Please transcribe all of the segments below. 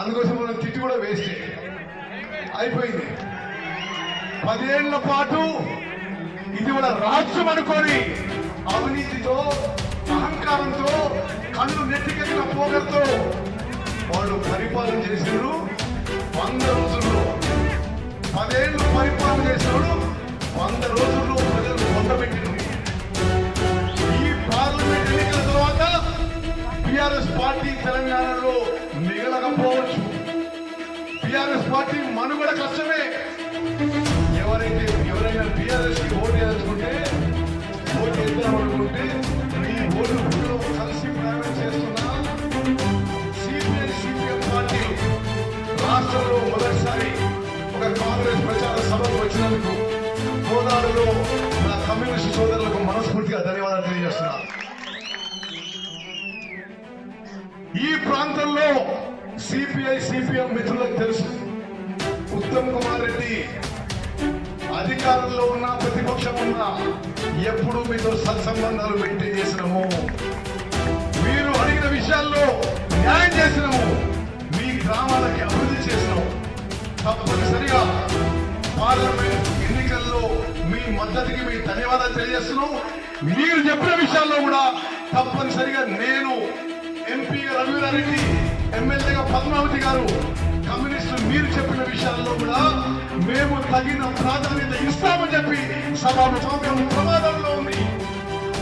అందుకోసం మనం తిట్టి కూడా వేస్ట్ అయిపోయింది. పదేళ్ళ పాటు ఇది కూడా రాజ్యం అనుకొని అవినీతితో అహంకారంతో కళ్ళు నెట్టికెక్కిన పోగలతో వాళ్ళు పరిపాలన చేసినారు వంద రోజుల్లో. పదేళ్ళు పరిపాలన చేసినాడు వంద రోజుల్లో ప్రజలు పొందబెట్టినారు టిఆర్ఎస్ పార్టీ తెలంగాణలో మిగలకపోవచ్చు. టిఆర్ఎస్ పార్టీ మనుగడ కష్టమే. ఎవరైతే ఎవరైనా టిఆర్ఎస్కి ఓటు వేయాలనుకుంటే ఓటు వేద్దాం అనుకుంటే మీ ఓటు కలిసి ప్రయాణం చేస్తున్నా సిపిఐ సిపిఎం పార్టీ రాష్ట్రంలో మొదటిసారి ఒక కాంగ్రెస్ ప్రచార సభకు వచ్చినందుకు గోదావరిలో నా కమ్యూనిస్ట్ సోదరులకు మనస్ఫూర్తిగా ధన్యవాదాలు తెలియజేస్తున్నాను. ప్రాంతంలో సిపిఐ సిపిఎం మిత్రులకు తెలుసు. ఉత్తమ్ కుమార్ రెడ్డి అధికారంలో ఉన్న ప్రతిపక్షం ఉన్న ఎప్పుడు మీతో సత్సంబంధాలు మెయింటైన్ చేసినాము. మీరు అడిగిన విషయాల్లో న్యాయం చేసినాము. మీ గ్రామాలకి అభివృద్ధి చేసినాము. తప్పనిసరిగా పార్లమెంట్ ఎన్నికల్లో మీ మద్దతుకి మీ ధన్యవాదాలు తెలియజేస్తున్నాం మీరు చెప్పిన విషయాల్లో కూడా తప్పనిసరిగా నేను ఎంపీ రఘువీరారెడ్డి ఎమ్మెల్యేగా పద్మావతి గారు కమ్యూనిస్టులు మీరు చెప్పిన విషయాల్లో కూడా మేము తగిన ప్రాధాన్యత ఇస్తామని చెప్పి సభాముఖం ప్రమాదంలో ఉంది.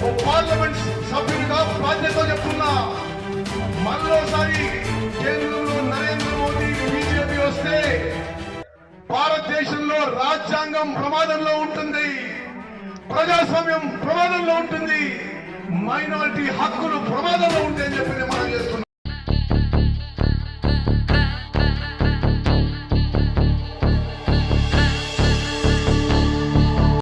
ఓ పార్లమెంట్ సభ్యుడిగా బాధ్యత చెప్తున్నా. మరోసారి కేంద్రంలో నరేంద్ర మోదీ బీజేపీ వస్తే భారతదేశంలో రాజ్యాంగం ప్రమాదంలో ఉంటుంది. ప్రజాస్వామ్యం ప్రమాదంలో ఉంటుంది. మైనారిటీ హక్కులు ప్రమాదంలో ఉంటాయని చెప్పి మనం చేస్తున్నాం.